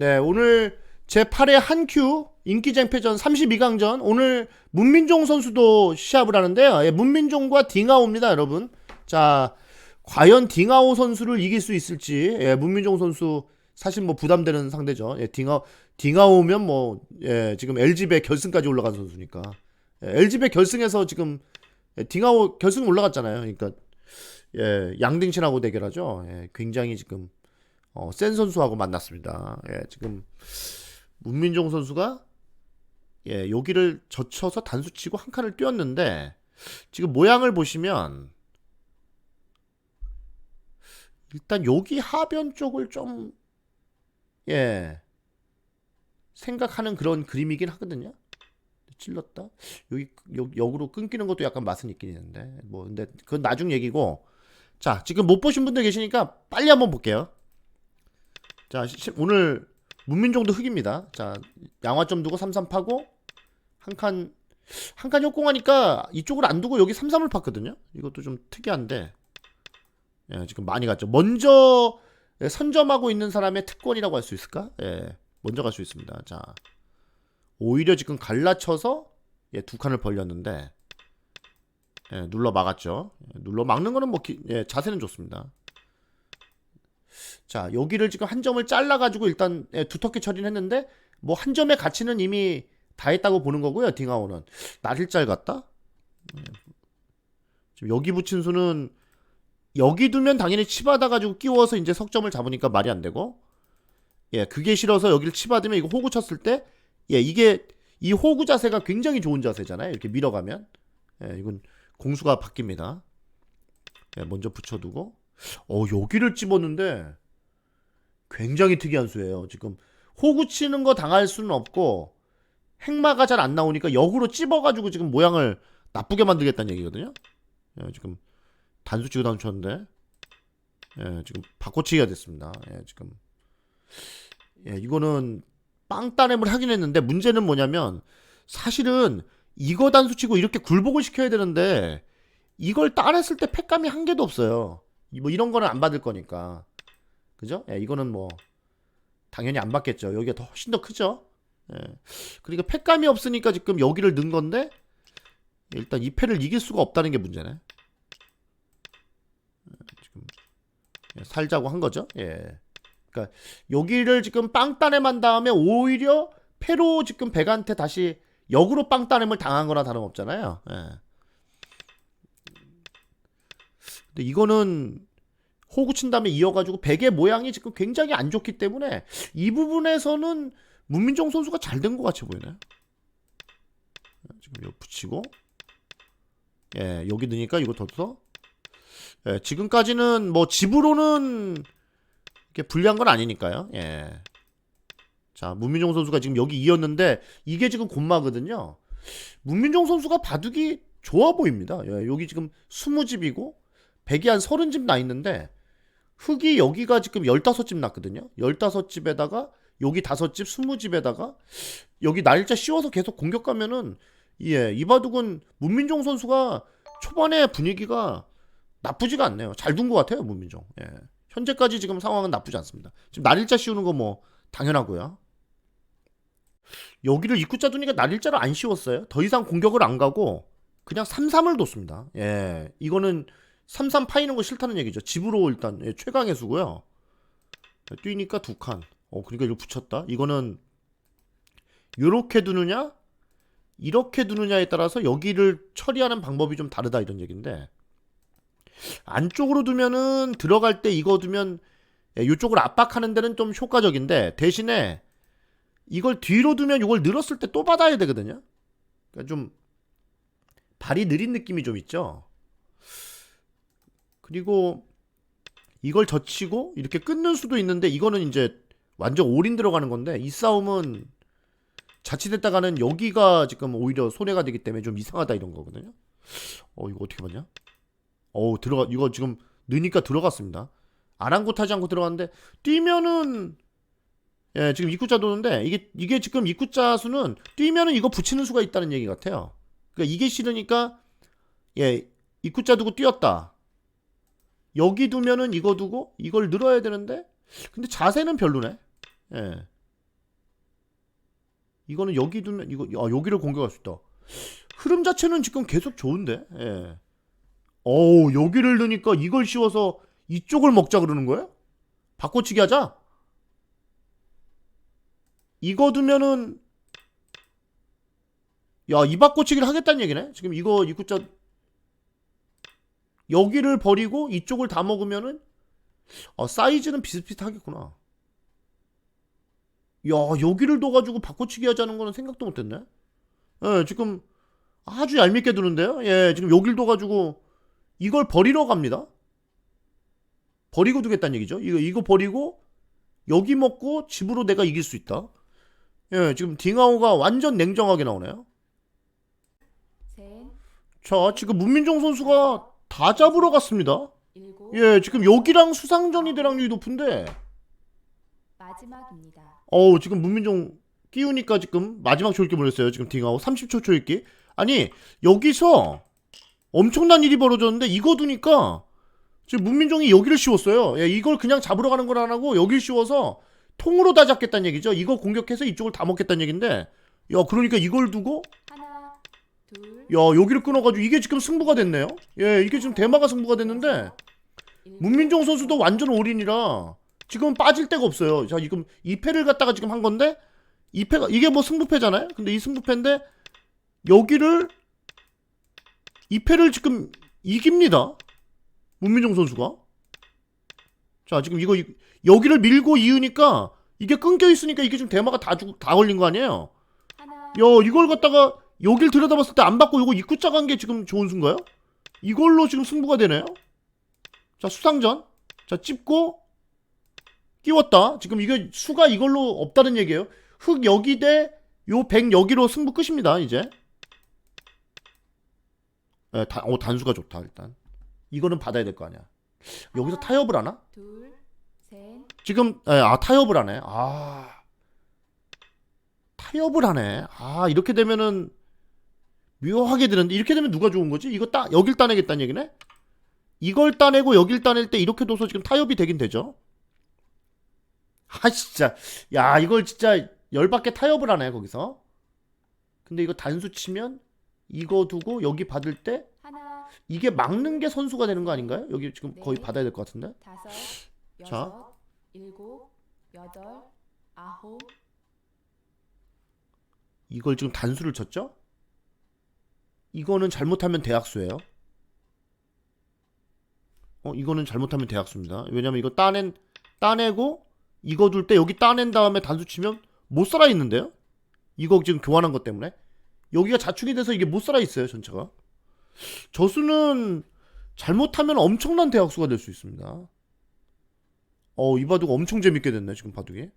네, 오늘 제 8회 한큐 인기쟁패전 32강전 오늘 문민종 선수도 시합을 하는데요. 예, 문민종과 딩하오입니다, 여러분. 자, 과연 딩하오 선수를 이길 수 있을지. 예, 문민종 선수 사실 뭐 부담되는 상대죠. 예, 딩하 딩하오면 뭐 예, 지금 LG배 결승까지 올라간 선수니까. 예, LG배 결승에서 지금 예, 딩하오 결승 올라갔잖아요. 그러니까 예, 양등신하고 대결하죠. 예, 굉장히 지금 어, 센 선수하고 만났습니다. 예, 지금 문민종 선수가 예, 여기를 젖혀서 단수 치고 한 칸을 뛰었는데 지금 모양을 보시면 일단 여기 하변 쪽을 좀 예, 생각하는 그런 그림이긴 하거든요. 찔렀다. 여기 여, 역으로 끊기는 것도 약간 맛은 있긴 있는데 뭐 근데 그건 나중 얘기고 자 지금 못 보신 분들 계시니까 빨리 한번 볼게요. 자, 시- 오늘 문민종도 흑입니다. 자, 양화점 두고 33 파고 한 칸, 한 칸 협공하니까 이쪽을 안 두고 여기 33을 팠거든요. 이것도 좀 특이한데, 예, 지금 많이 갔죠. 먼저 예, 선점하고 있는 사람의 특권이라고 할 수 있을까? 예, 먼저 갈 수 있습니다. 자, 오히려 지금 갈라쳐서 예, 두 칸을 벌렸는데, 예, 눌러 막았죠. 예, 눌러 막는 거는 뭐 기- 예, 자세는 좋습니다. 자, 여기를 지금 한 점을 잘라가지고 일단 예, 두텁게 처리를 했는데, 뭐 한 점의 가치는 이미 다 했다고 보는 거고요, 딩하오는. 나일짤 같다? 음. 지금 여기 붙인 수는, 여기 두면 당연히 치받아가지고 끼워서 이제 석점을 잡으니까 말이 안 되고, 예, 그게 싫어서 여기를 치받으면 이거 호구 쳤을 때, 예, 이게, 이 호구 자세가 굉장히 좋은 자세잖아요. 이렇게 밀어가면. 예, 이건 공수가 바뀝니다. 예, 먼저 붙여두고. 어, 여기를 집었는데, 굉장히 특이한 수예요. 지금 호구 치는 거 당할 수는 없고 행마가 잘 안 나오니까 역으로 찝어가지고 지금 모양을 나쁘게 만들겠다는 얘기거든요. 예, 지금 단수 치고 단수 쳤는데 예, 지금 바꿔치기가 됐습니다. 예, 지금 예, 이거는 빵 따냄을 하긴 했는데 문제는 뭐냐면 사실은 이거 단수 치고 이렇게 굴복을 시켜야 되는데 이걸 따냈을 때 팩감이 한 개도 없어요. 이- 뭐 이런 거는 안 받을 거니까. 그죠? 예, 이거는 뭐 당연히 안 받겠죠. 여기가 더 훨씬 더 크죠. 예. 그러니까 패감이 없으니까 지금 여기를 넣은 건데 일단 이 패를 이길 수가 없다는 게 문제네. 예, 지금 예, 살자고 한 거죠. 예. 그러니까 여기를 지금 빵 따냄한 다음에 오히려 패로 지금 백한테 다시 역으로 빵 따냄을 당한 거나 다름없잖아요. 예. 근데 이거는 호구 친 다음에 이어가지고 베개 모양이 지금 굉장히 안 좋기 때문에 이 부분에서는 문민정 선수가 잘 된 것 같이 보이네. 지금 이거 붙이고 예 여기 넣으니까 이거 덧서 예 지금까지는 뭐 집으로는 이렇게 불리한 건 아니니까요. 예. 자 문민정 선수가 지금 여기 이었는데 이게 지금 곤마거든요. 문민정 선수가 바둑이 좋아 보입니다. 예, 여기 지금 20집이고 백이 한 30집 나 있는데 흙이 여기가 지금 15집 났거든요. 15집에다가 여기 5집, 20집에다가 여기 날짜 씌워서 계속 공격 가면은 예, 이바둑은 문민종 선수가 초반에 분위기가 나쁘지가 않네요. 잘 둔 것 같아요, 문민종. 예. 현재까지 지금 상황은 나쁘지 않습니다. 지금 날일자 씌우는 거 뭐 당연하고요. 여기를 입구자 두니까 날일자를 안 씌웠어요. 더 이상 공격을 안 가고 그냥 3-3을 뒀습니다. 예. 이거는 3-3 파이는 거 싫다는 얘기죠. 집으로 일단 예, 최강의 수고요. 뛰니까 두 칸. 어, 그러니까 이걸 붙였다. 이거는 요렇게 두느냐, 이렇게 두느냐에 따라서 여기를 처리하는 방법이 좀 다르다 이런 얘기인데 안쪽으로 두면은 들어갈 때 이거 두면 예, 요쪽을 압박하는 데는 좀 효과적인데 대신에 이걸 뒤로 두면 이걸 늘었을 때 또 받아야 되거든요. 그러니까 좀 발이 느린 느낌이 좀 있죠. 그리고 이걸 젖히고 이렇게 끊는 수도 있는데 이거는 이제 완전 올인 들어가는 건데 이 싸움은 자칫했다가는 여기가 지금 오히려 손해가 되기 때문에 좀 이상하다 이런 거거든요. 어 이거 어떻게 봤냐? 어 들어가 이거 지금 넣으니까 들어갔습니다. 아랑곳하지 않고 들어갔는데 뛰면은 예 지금 입구자 도는데 이게 이게 지금 입구자 수는 뛰면은 이거 붙이는 수가 있다는 얘기 같아요. 그러니까 이게 싫으니까 예 입구자 두고 뛰었다. 여기 두면은 이거 두고 이걸 늘어야 되는데 근데 자세는 별로네. 예. 이거는 여기 두면 이거 아, 여기를 공격할 수 있다. 흐름 자체는 지금 계속 좋은데. 예. 어우, 여기를 넣으니까 이걸 씌워서 이쪽을 먹자 그러는 거예요? 바꿔치기 하자. 이거 두면은 야, 이 바꿔치기를 하겠다는 얘기네. 지금 이거 입구자 여기를 버리고 이쪽을 다 먹으면은 아, 사이즈는 비슷비슷하겠구나. 야, 여기를 둬가지고 바꿔치기 하자는 거는 생각도 못했네. 예, 지금 아주 얄밉게 두는데요. 예, 지금 여길 둬가지고 이걸 버리러 갑니다. 버리고 두겠다는 얘기죠. 이거 이거 버리고 여기 먹고 집으로 내가 이길 수 있다. 예, 지금 딩하오가 완전 냉정하게 나오네요. 셋, 자, 지금 문민종 선수가 다 잡으러 갔습니다. 예, 지금 여기랑 수상전이 대랑률이 높은데, 마지막입니다. 어우, 지금 문민종 끼우니까 지금 마지막 초읽기 보냈어요. 지금 딩하오 30초 초읽기. 아니, 여기서 엄청난 일이 벌어졌는데, 이거 두니까 지금 문민종이 여기를 씌웠어요. 예, 이걸 그냥 잡으러 가는 걸 안 하고 여길 씌워서 통으로 다 잡겠다는 얘기죠. 이거 공격해서 이쪽을 다 먹겠다는 얘기인데, 야, 그러니까 이걸 두고 하나, 둘, 야 여기를 끊어가지고 이게 지금 승부가 됐네요. 예, 이게 지금 대마가 승부가 됐는데 문민종 선수도 완전 올인이라 지금 빠질 데가 없어요. 자 지금 2패를 갖다가 지금 한 건데 2패가 이게 뭐 승부패잖아요. 근데 이 승부패인데 여기를 2패를 지금 이깁니다. 문민종 선수가. 자 지금 이거 이- 여기를 밀고 이으니까 이게 끊겨 있으니까 이게 지금 대마가 다 죽, 다 걸린 거 아니에요. 야 이걸 갖다가 여길 들여다봤을 때 안 받고 요거 입구자 간 게 지금 좋은 수인가요? 이걸로 지금 승부가 되네요. 자 수상전. 자 찝고 끼웠다. 지금 이게 수가 이걸로 없다는 얘기예요. 흑 여기 대요100 여기로 승부 끝입니다. 이제. 예, 단, 어, 단수가 좋다 일단. 이거는 받아야 될 거 아니야. 여기서 타협을 하나? 둘, 셋, 지금 예, 아 타협을 하네. 아 타협을 하네. 아 이렇게 되면은 묘하게 되는데 이렇게 되면 누가 좋은 거지? 이거 따 여길 따내겠다는 얘기네. 이걸 따내고 여길 따낼 때 이렇게 둬서 지금 타협이 되긴 되죠. 아 진짜 야 이걸 진짜 열받게 타협을 하네 거기서. 근데 이거 단수 치면 이거 두고 여기 받을 때 이게 막는 게 선수가 되는 거 아닌가요? 여기 지금 거의 네. 받아야 될 것 같은데. 다섯, 자. 여섯, 일곱, 여덟, 아홉, 이걸 지금 단수를 쳤죠? 이거는 잘못하면 대학수예요. 어, 이거는 잘못하면 대학수입니다. 왜냐면 이거 따낸 따내고 이거 둘 때 여기 따낸 다음에 단수 치면 못 살아 있는데요? 이거 지금 교환한 것 때문에 여기가 자축이 돼서 이게 못 살아 있어요, 전체가. 저수는 잘못하면 엄청난 대학수가 될 수 있습니다. 어, 이 바둑 엄청 재밌게 됐네, 지금 바둑이.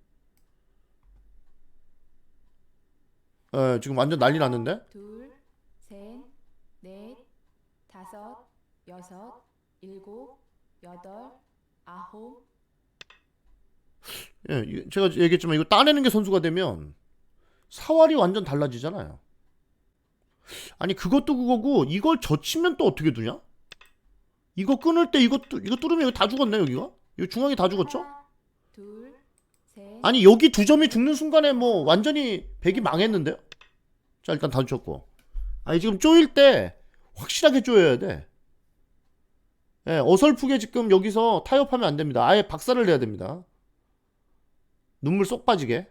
예, 지금 완전 난리 났는데? 둘, 셋, 넷, 다섯, 여섯, 일곱, 여덟, 아홉, 예, 이- 제가 얘기했지만 이거 따내는 게 선수가 되면 사활이 완전 달라지잖아요. 아니 그것도 그거고 이걸 젖히면 또 어떻게 두냐? 이거 끊을 때 이거 뚜- 이거 뚫으면 이거 다 죽었네 여기가? 이거 중앙이 다 죽었죠? 하나, 둘, 셋, 아니 여기 두 점이 죽는 순간에 뭐 완전히 백이 망했는데요? 자 일단 다 줬고 아니 지금 쪼일 때 확실하게 쪼여야 돼. 예, 어설프게 지금 여기서 타협하면 안 됩니다. 아예 박살을 내야 됩니다. 눈물 쏙 빠지게.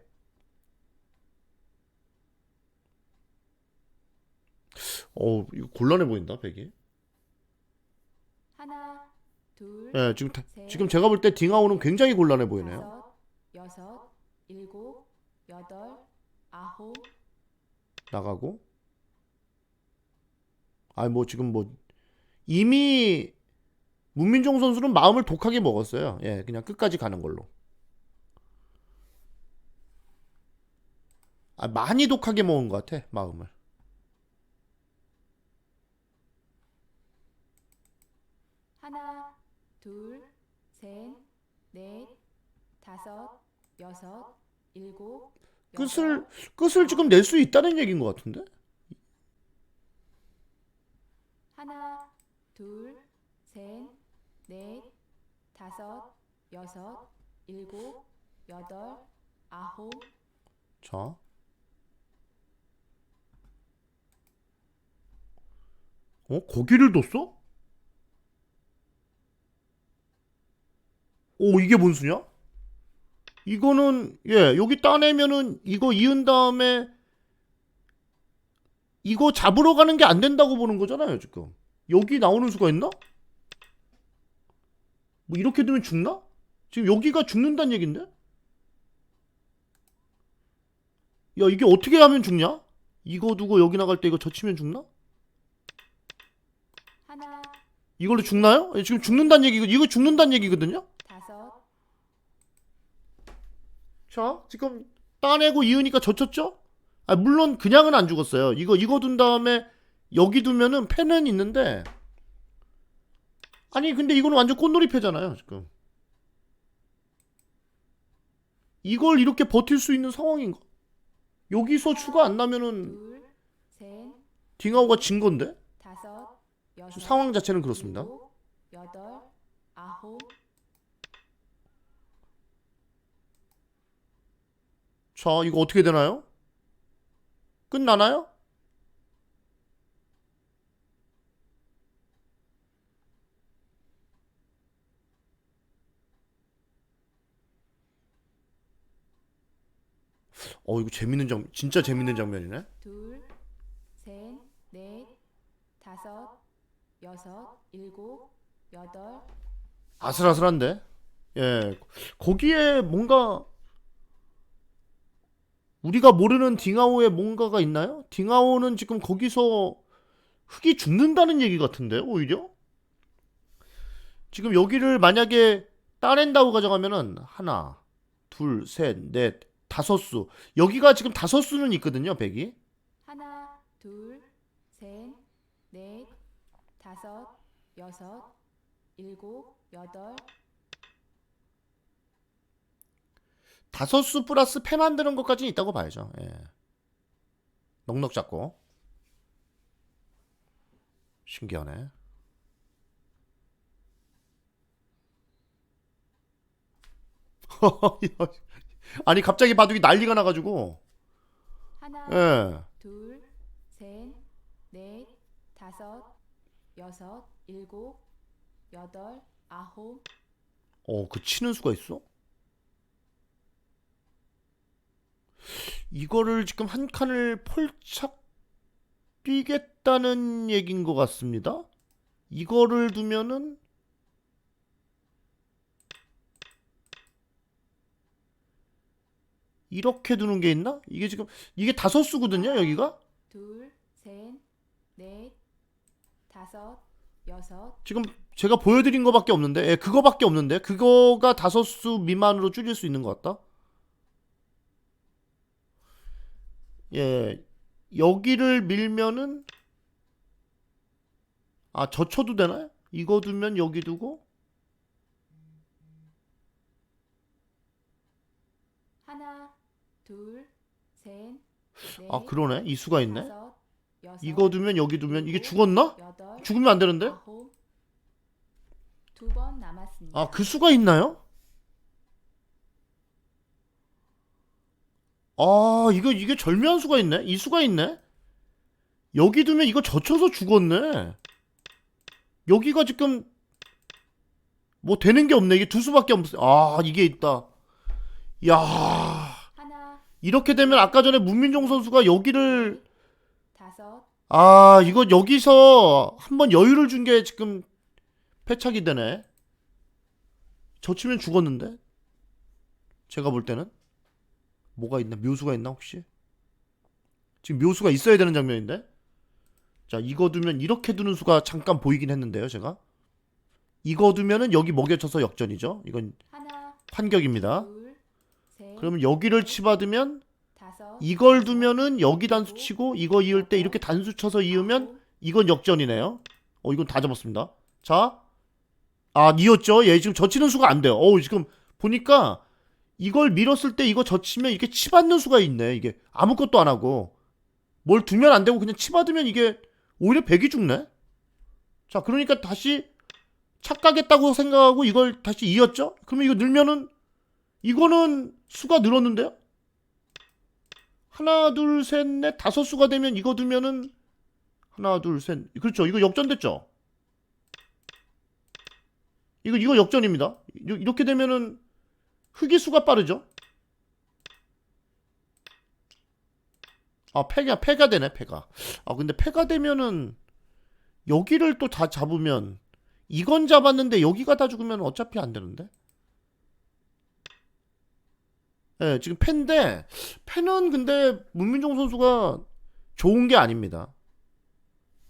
어, 이거 곤란해 보인다, 백이. 하나, 둘, 예, 지금 다- 셋, 지금 제가 볼 때 딩아오는 굉장히 곤란해 보이네요. 다섯, 여섯, 일곱, 여덟, 아홉, 나가고. 아니 뭐 지금 뭐 이미 문민종 선수는 마음을 독하게 먹었어요. 예, 그냥 끝까지 가는 걸로. 아, 많이 독하게 먹은 것 같아, 마음을. 하나, 둘, 셋, 넷, 다섯, 여섯, 일곱, 끝을 끝을 지금 낼 수 있다는 얘기인 것 같은데? 하나, 둘, 셋, 넷, 다섯, 여섯, 일곱, 여덟, 아홉, 자. 어? 거기를 뒀어? 오, 이게 뭔 수냐? 이거는, 예, 여기 따내면은 이거 이은 다음에 이거 잡으러 가는 게 안 된다고 보는 거잖아요, 지금. 여기 나오는 수가 있나? 뭐 이렇게 두면 죽나? 지금 여기가 죽는다는 얘긴데? 야, 이게 어떻게 하면 죽냐? 이거 두고 여기 나갈 때 이거 젖히면 죽나? 하나, 이걸로 죽나요? 예, 지금 죽는다는 얘기, 이거 죽는다는 얘기거든요? 다섯, 자, 지금 따내고 이으니까 젖혔죠? 아, 물론 그냥은 안 죽었어요. 이거, 이거 둔 다음에 여기 두면은 패는 있는데. 아니, 근데 이거는 완전 꽃놀이 패잖아요, 지금. 이걸 이렇게 버틸 수 있는 상황인가? 여기서 추가 안 나면은 딩하오가 진 건데? 상황 자체는 그렇습니다. 자, 이거 어떻게 되나요? 끝나나요? 어, 이거 재밌는 장, 진짜 재밌는 장면이네. 둘, 셋, 넷, 다섯, 여섯, 일곱, 여덟, 아슬아슬한데? 예. 거기에 뭔가 우리가 모르는 딩하오에 뭔가가 있나요? 딩하오는 지금 거기서 흙이 죽는다는 얘기 같은데 오히려? 지금 여기를 만약에 따낸다고 가정하면은 하나, 둘, 셋, 넷, 다섯 수. 여기가 지금 다섯 수는 있거든요, 백이. 하나, 둘, 셋, 넷, 다섯, 여섯, 일곱, 여덟, 다섯 수 플러스 패 만드는 것까지는 있다고 봐야죠. 예. 넉넉 잡고. 신기하네. 아니 갑자기 바둑이 난리가 나가지고 하나, 예. 둘, 셋, 넷, 다섯, 여섯, 일곱, 여덟, 아홉, 어, 그 치는 수가 있어? 이거를 지금 한 칸을 폴착 뛰겠다는 얘긴 것 같습니다. 이거를 두면은 이렇게 두는 게 있나? 이게 지금 이게 다섯 수거든요, 여기가? 둘, 셋, 넷, 다섯, 여섯, 지금 제가 보여드린 거밖에 없는데, 예, 그거밖에 없는데, 그거가 다섯 수 미만으로 줄일 수 있는 것 같다. 예, 여기를 밀면은 아 젖혀도 되나요? 이거 두면 여기 두고 하나, 둘, 셋, 넷, 아 그러네 이 수가 있네. 다섯, 여섯, 이거 두면 여기 두면 이게 죽었나? 여덟, 죽으면 안 되는데? 아홉, 두 번 남았습니다. 아 그 수가 있나요? 아 이거 이게 절묘한 수가 있네. 이 수가 있네. 여기 두면 이거 젖혀서 죽었네. 여기가 지금 뭐 되는 게 없네. 이게 두 수밖에 없어. 아 이게 있다. 야 이렇게 되면 아까 전에 문민종 선수가 여기를 다섯, 아 이거 여기서 한번 여유를 준 게 지금 패착이 되네. 젖히면 죽었는데. 제가 볼 때는 뭐가 있나 묘수가 있나 혹시? 지금 묘수가 있어야 되는 장면인데. 자 이거 두면 이렇게 두는 수가 잠깐 보이긴 했는데요 제가. 이거 두면은 여기 먹여쳐서 역전이죠. 이건 하나, 환격입니다. 둘, 셋, 그러면 여기를 치받으면 이걸 두면은 여기 단수 치고 이거 이을 때 이렇게 단수 쳐서 이으면 이건 역전이네요. 어, 이건 다 잡았습니다. 자. 아, 이었죠? 얘 지금 젖히는 수가 안 돼요. 어우, 지금 보니까 이걸 밀었을 때 이거 젖히면 이게 치받는 수가 있네. 이게 아무것도 안 하고. 뭘 두면 안 되고 그냥 치받으면 이게 오히려 백이 죽네. 자, 그러니까 다시 착각했다고 생각하고 이걸 다시 이었죠? 그러면 이거 늘면은 이거는 수가 늘었는데요? 하나, 둘, 셋, 넷, 다섯 수가 되면 이거 두면은 하나, 둘, 셋. 그렇죠. 이거 역전됐죠? 이거, 이거 역전입니다. 이- 이렇게 되면은 흑의 수가 빠르죠? 아, 패가, 패가 되네, 패가. 아, 근데 패가 되면은 여기를 또 다 잡으면 이건 잡았는데 여기가 다 죽으면 어차피 안 되는데? 예, 지금 패인데, 패는 근데 문민종 선수가 좋은 게 아닙니다.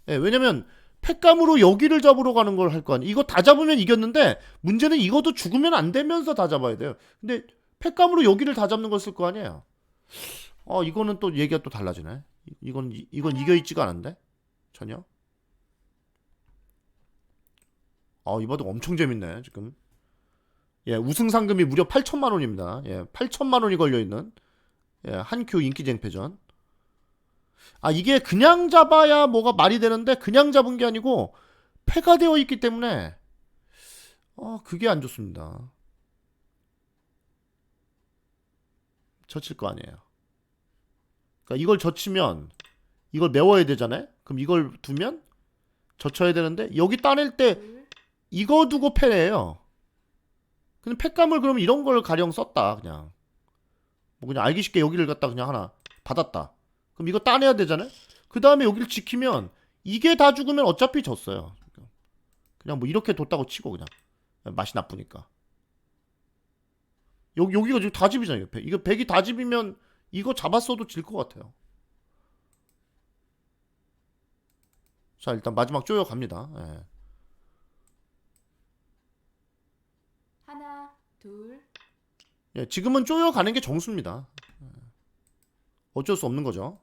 예, 왜냐면 패감으로 여기를 잡으러 가는 걸 할 거 아니에요. 이거 다 잡으면 이겼는데 문제는 이것도 죽으면 안 되면서 다 잡아야 돼요. 근데 패감으로 여기를 다 잡는 걸 쓸 거 아니에요. 어, 이거는 또 얘기가 또 달라지네. 이- 이건 이- 이건 이겨 있지가 않은데 전혀. 아, 이바도 엄청 재밌네 지금. 예, 우승 상금이 무려 8천만 원입니다. 예, 8천만 원이 걸려 있는 예, 한큐 인기쟁패전. 아, 이게 그냥 잡아야 뭐가 말이 되는데 그냥 잡은 게 아니고 패가 되어 있기 때문에 어, 그게 안 좋습니다. 젖힐 거 아니에요. 그러니까 이걸 젖히면 이걸 메워야 되잖아요. 그럼 이걸 두면 젖혀야 되는데 여기 따낼 때 둘, 이거 두고 패래요. 근데 패감을 그럼 이런 걸 가령 썼다 그냥. 뭐 그냥 알기 쉽게 여기를 갖다 그냥 하나 받았다. 그럼 이거 따내야 되잖아요. 그 다음에 여기를 지키면 이게 다 죽으면 어차피 졌어요. 그냥 뭐 이렇게 뒀다고 치고 그냥 맛이 나쁘니까. 여기 여기가 지금 다 집이잖아요. 백. 이거 백이 다 집이면 이거 잡았어도 질 것 같아요. 자 일단 마지막 쪼여 갑니다. 예. 하나, 둘, 예, 지금은 쪼여 가는 게 정수입니다. 예. 어쩔 수 없는 거죠.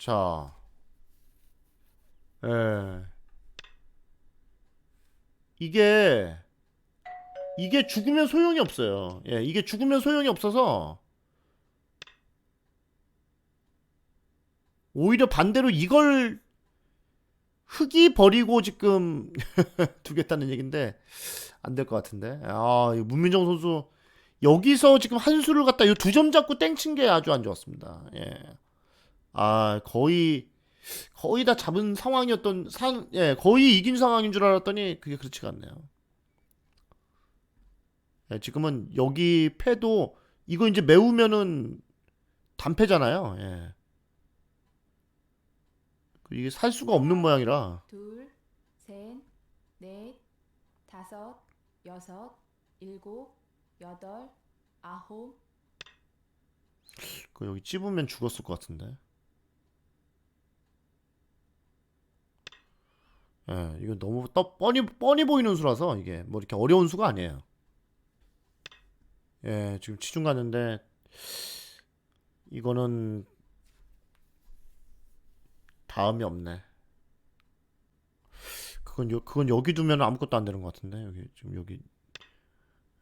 자, 예. 이게 이게 죽으면 소용이 없어요. 예, 이게 죽으면 소용이 없어서 오히려 반대로 이걸 흙이 버리고 지금 두겠다는 얘긴데 안 될 것 같은데. 아, 이 문민정 선수 여기서 지금 한 수를 갖다 이 두 점 잡고 땡친 게 아주 안 좋았습니다. 예. 아, 거의 거의 다 잡은 상황이었던 상, 예, 거의 이긴 상황인 줄 알았더니 그게 그렇지가 않네요. 예, 지금은 여기 패도 이거 이제 메우면은 단패잖아요. 예. 이게 살 수가 없는 모양이라. 둘, 셋, 넷, 다섯, 여섯, 일곱, 여덟, 아홉, 그 여기 찝으면 죽었을 것 같은데. 예, 이거 너무 떠, 뻔히 뻔히 보이는 수라서 이게 뭐 이렇게 어려운 수가 아니에요. 예, 지금 치중 갔는데 이거는 다음이 없네. 그건 여, 그건 여기 두면 아무것도 안 되는 것 같은데 여기 지금 여기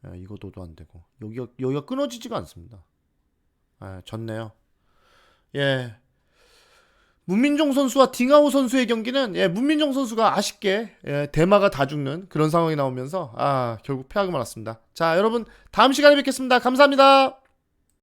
예, 이거도도 안 되고 여기가 여기가 끊어지지가 않습니다. 아, 졌네요. 예. 문민종 선수와 딩하오 선수의 경기는 예, 문민종 선수가 아쉽게 예, 대마가 다 죽는 그런 상황이 나오면서 아, 결국 패하고 말았습니다. 자, 여러분 다음 시간에 뵙겠습니다. 감사합니다.